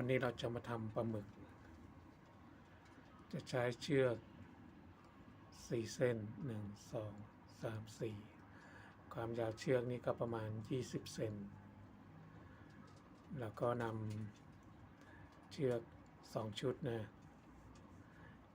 วันนี้เราจะมาทำปลาหมึก จะใช้เชือกสี่เส้นหนึ่งสองสามสี่ความยาวเชือกนี้ก็ประมาณยี่สิบเซน แล้วก็นำเชือกสองชุดนะ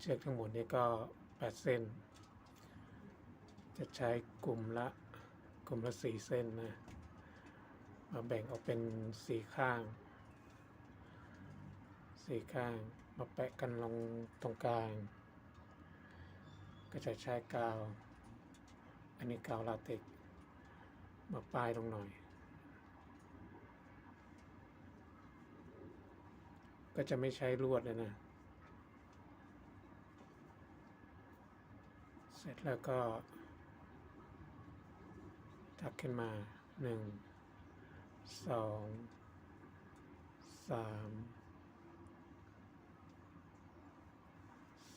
เชือกทั้งหมดนี้ก็แปดเส้น จะใช้กลุ่มละกลุ่มละสี่เส้นนะ มาแบ่งออกเป็นสี่ข้าง สี่ข้างมาแปะกันลงตรงกลาง ก็จะใช้กาว อันนี้กาวลาเต็กมาป้ายลงหน่อย ก็จะไม่ใช้ลวดเลยนะ เสร็จแล้วก็ทักขึ้นมาหนึ่งสองสาม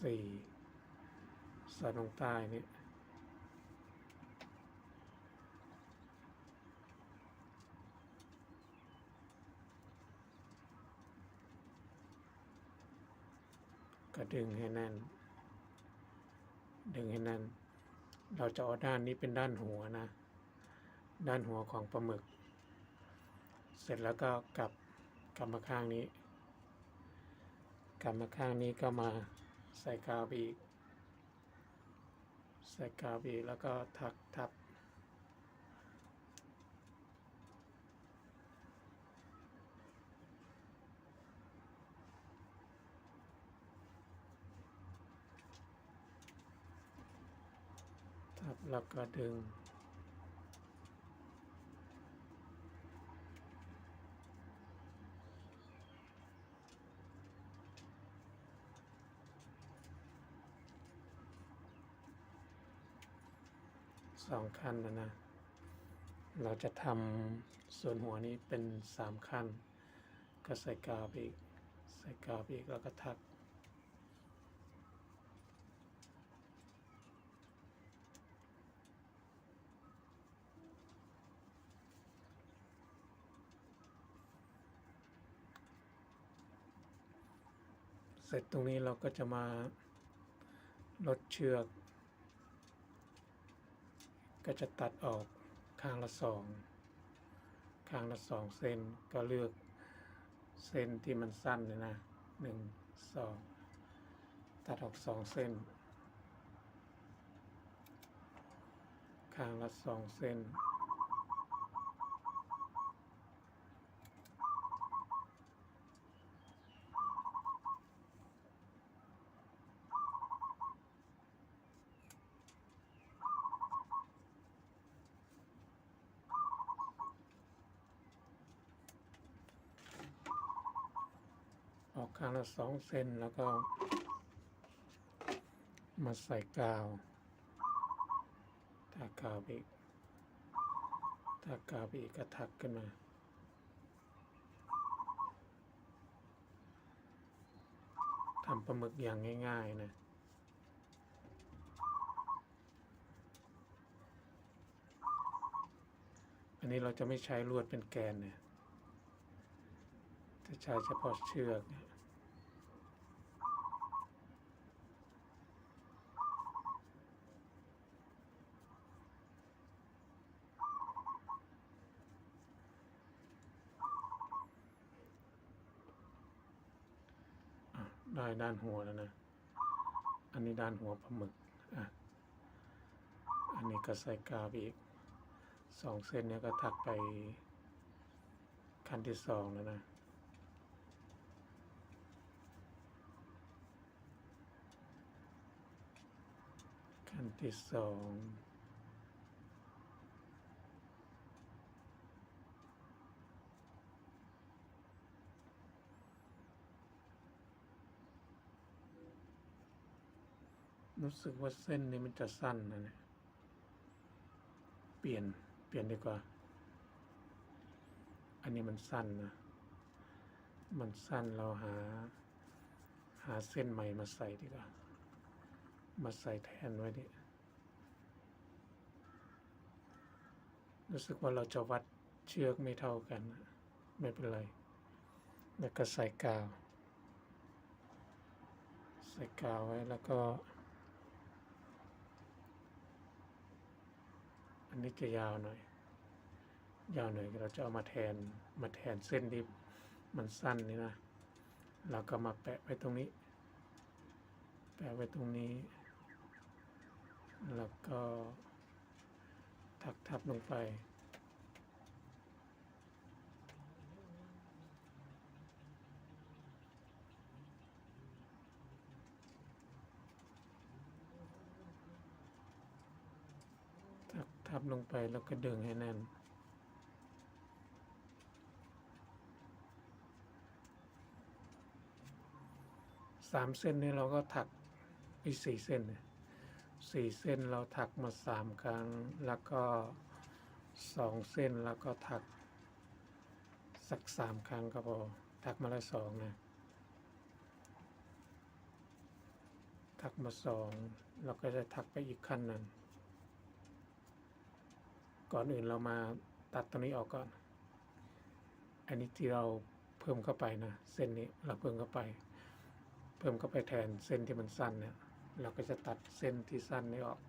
สี่สอดลงใต้นี่ก็ดึงให้แน่น ดึงให้แน่น เราจะเอาด้านนี้เป็นด้านหัวนะ ด้านหัวของปลาหมึก เสร็จแล้วก็กลับกลับมาข้างนี้ กลับมาข้างนี้ก็มา ใส่กาวไปอีก ใส่กาวไปอีกแล้วก็ทักทับ ทับแล้วก็ดึง องขั้นนะนะ เราจะทำส่วนหัวนี้เป็นสามขั้น ก็ใส่กาวไปอีก ใส่กาวไปอีกแล้วก็ทักเสร็จตรงนี้เราก็จะมาลดเชือก ก็จะตัดออกข้างละสองข้างละสองเส้นก็เลือกเส้นที่มันสั้นเลยนะหนึ่งสองตัดออกสองเส้น ข้างละสองเส้น ข้างละสองเส้นแล้วก็ มาใส่กาวทากาวไปอีกทากาวไปอีกก็ทักขึ้นมาทำปลาหมึกอย่างง่ายๆนะอันนี้เราจะไม่ใช้ลวดเป็นแกนเนี่ยจะใช้เฉพาะเชือกเนี่ยอะ ได้ด้านหัวแล้วนะ อันนี้ด้านหัวปลาหมึก อะ อันนี้ก็ใส่กาวอีกสองเส้นเนี้ยก็ถักไปขั้นที่สองแล้วนะขั้นที่สอง รู้สึกว่าเส้นนี้มันจะสั้นนะเนี่ย เปลี่ยน เปลี่ยนดีกว่า อันนี้มันสั้นนะ มันสั้นเราหา หาเส้นใหม่มาใส่ดีกว่า มาใส่แทนไว้ดิ รู้สึกว่าเราจะวัดเชือกไม่เท่ากัน ไม่เป็นไร แล้วก็ใส่กาว ใส่กาวไว้แล้วก็ อันนี้จะยาวหน่อย ยาวหน่อยเราจะเอามาแทนมาแทนเส้นที่มันสั้นนี่นะเราก็มาแปะไว้ตรงนี้ แปะไว้ตรงนี้ แล้วก็ทักทับลงไป ทับลงไปแล้วก็ดึงให้แน่น สามเส้นนี้เราก็ถักอีสี่เส้นสี่เส้นเราถักมาสามครั้ง แล้วก็สองเส้นแล้วก็ถักสักสามครั้งก็พอถักมาละสองนะถักมาสองเราก็จะถักไปอีกขั้นหนึ่ง ก่อนอื่นเรามาตัดตรงนี้ออกก่อน อันนี้ที่เราเพิ่มเข้าไปนะ เส้นนี้เราเพิ่มเข้าไป เพิ่มเข้าไปแทนเส้นที่มันสั้นเนี่ย เราก็จะตัดเส้นที่สั้นนี้ออก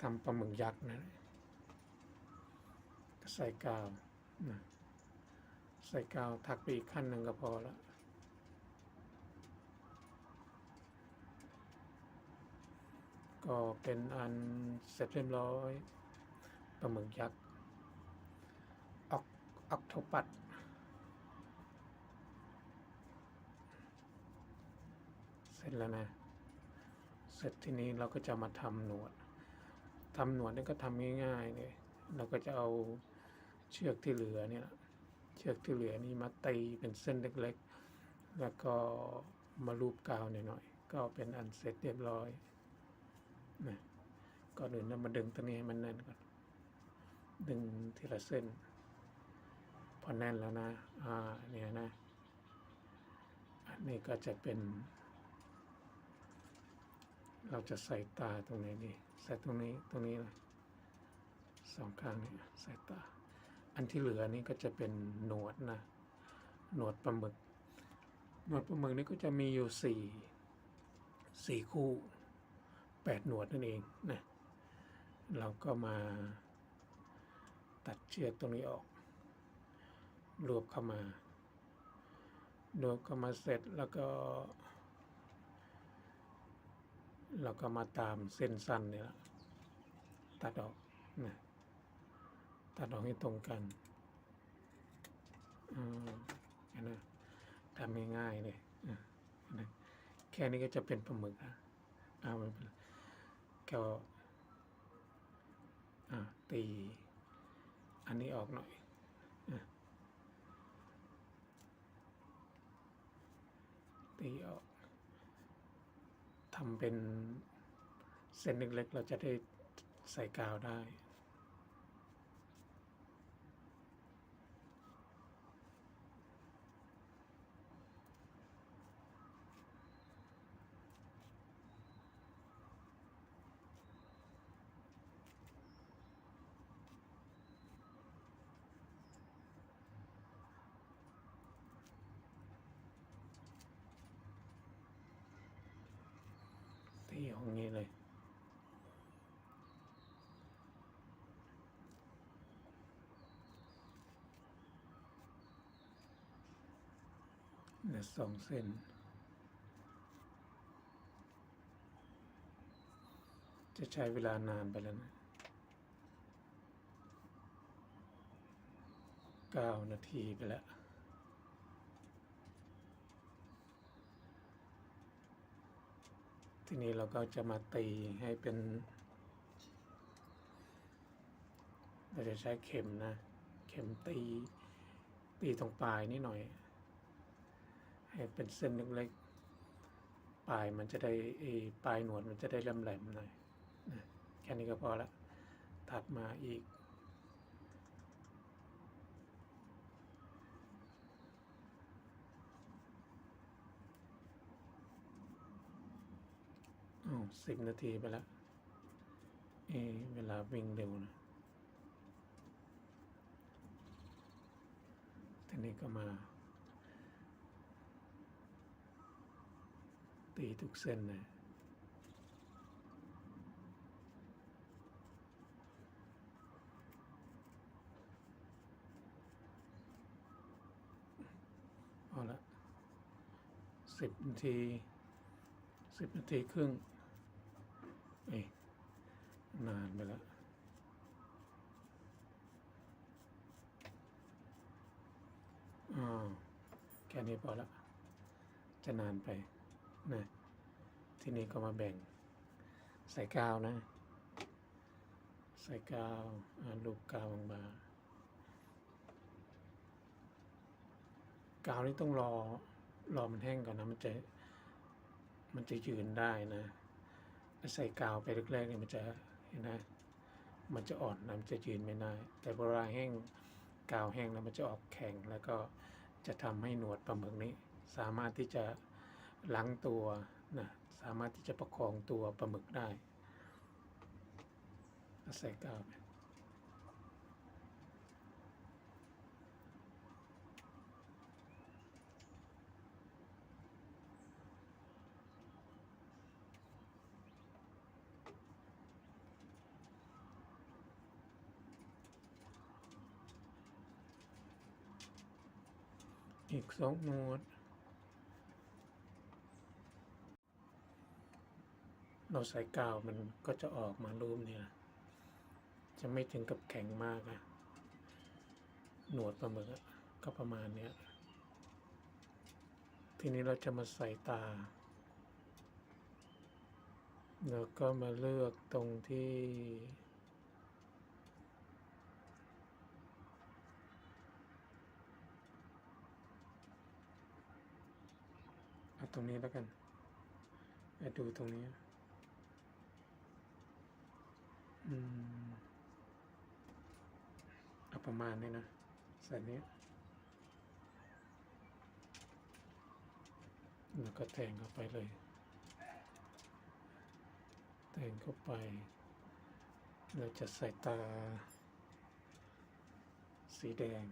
ทำปลาหมึกยักษ์นะใส่กาวนะใส่กาวถักไปอีกขั้นหนึ่งก็พอแล้ว ก็เป็นอันเสร็จเรียบร้อยปลาหมึกยักษ์ออกออกโทปัดเสร็จแล้วนะ เสร็จทีนี้เราก็จะมาทำหนวดทำหนวดนี่ก็ทำง่ายๆเลยเราก็จะเอาเชือกที่เหลือเนี่ยเชือกที่เหลือนี่มาตีเป็นเส้นเล็กๆ แล้วก็มาลูบกาวหน่อยๆ ก็เป็นอันเสร็จเรียบร้อย ก่อนอื่นเรามาดึงตัวนี้ให้มันแน่นก่อน ดึงทีละเส้น พอแน่นแล้วนะ อ่า เนี่ยนะ อันนี้ก็จะเป็น เราจะใส่ตาตรงไหนดี ใส่ตรงนี้ ตรงนี้นะสองข้างนี่ใส่ตา อันที่เหลือนี่ก็จะเป็นหนวดนะ หนวดปลาหมึก หนวดปลาหมึกนี่ก็จะมีอยู่สี่สี่คู่ แปดหนวดนั่นเองนะเราก็มาตัดเชือกตรงนี้ออก รวบเข้ามารวบเข้ามาเสร็จแล้วก็ เราก็มาตามเส้นสั้นเนี่ยละตัดออกนะตัดออกให้ตรงกันอืมนไหมทำง่ายๆเลยอะแค่นี้ก็จะเป็นปลาหมึกอะเอามันเป็น ก็อะตี อันนี้ออกหน่อยอตีออกทำเป็นเส้นเล็กๆเราจะได้ใส่กาวได้ ตีออกอย่างนี้เลยเหลือสองเส้นจะใช้เวลานานไปแล้วนะเก้านาทีไปแล้ว ทีนี้เราก็จะมาตีให้เป็นเราจะใช้เข็มนะ เข็มตีตีตรงปลายนิดหน่อย ให้เป็นเส้นเล็กๆปลายมันจะได้ปลายหนวดมันจะได้แหลมๆหน่อยแค่นี้ก็พอละถัดมาอีก สิบนาทีไปแล้วเอเวลาวิ่งเร็วนะทีนี้ก็มา ตีทุกเส้นเลยเอาละสิบนาทีสิบนาทีครึ่ง เอ้ยนานไปแล้วอ้าแค่นี้พอละจะนานไปนะทีนี้ก็มาแบ่ง ใส่กาวนะ ใส่กาวลูกกาวบางๆกาวนี่ต้องรอรอมันแห้งก่อนนะมันจะมันจะยืนได้นะ ใส่กาวไปแรกๆเนี่ยมันจะเห็นไหมมันจะอ่อนนะมันจะยืนไม่ได้ แต่เวลาแห้งกาวแห้งแล้วมันจะออกแข็งแล้วก็จะทำให้หนวดปลาหมึกนี้ สามารถที่จะล้างตัวนะสามารถที่จะประคองตัวปลาหมึกได้ใส่กาวไป อีกสองหนวด เราใส่กาวมันก็จะออกมารูปเนี่ยจะไม่ถึงกับแข็งมากอะหนวดปลาหมึกก็ประมาณเนี้ย ทีนี้เราจะมาใส่ตา แล้วก็มาเลือกตรงที่ เอา ตรงนี้แล้วกันไปดูตรงนี้ อืมเอาประมาณนี้นะใส่นี้แล้วก็แทงเข้าไปเลย แทงเข้าไป เราจะใส่ตา สีแดง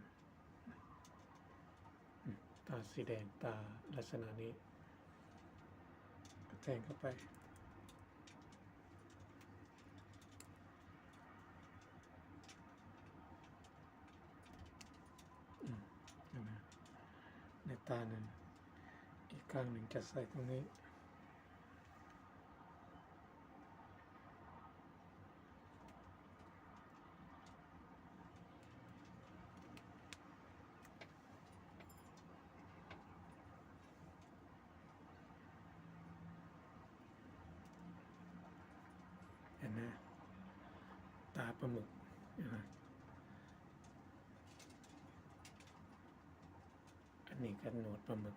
ตาสีแดงตาลักษณะนี้ แทงเข้าไปอืมเห็นไหมในตาหนึ่ง อีกข้างหนึ่งจะใส่ตรงนี้ เห็นไหมตาป ลาหมึกนไหมอันนี้ก็หนวดปลาหมึก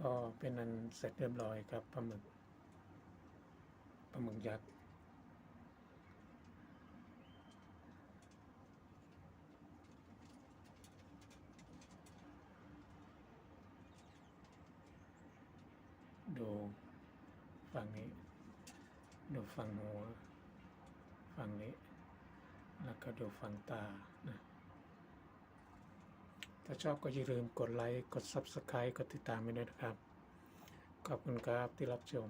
ก็เป็นอันเสร็จเรียบร้อยครับปลาหมึกปลาหมึกยักษ์ดูฝั่งนี้ ดูฝั่งหัวฝั่งนี้ แล้วก็ดูฝั่งตานะถ้าชอบก็อย่าลืมกดไลค์ กด Subscribe กดติดตามไปด้วยนะครับ ขอบคุณครับที่รับชม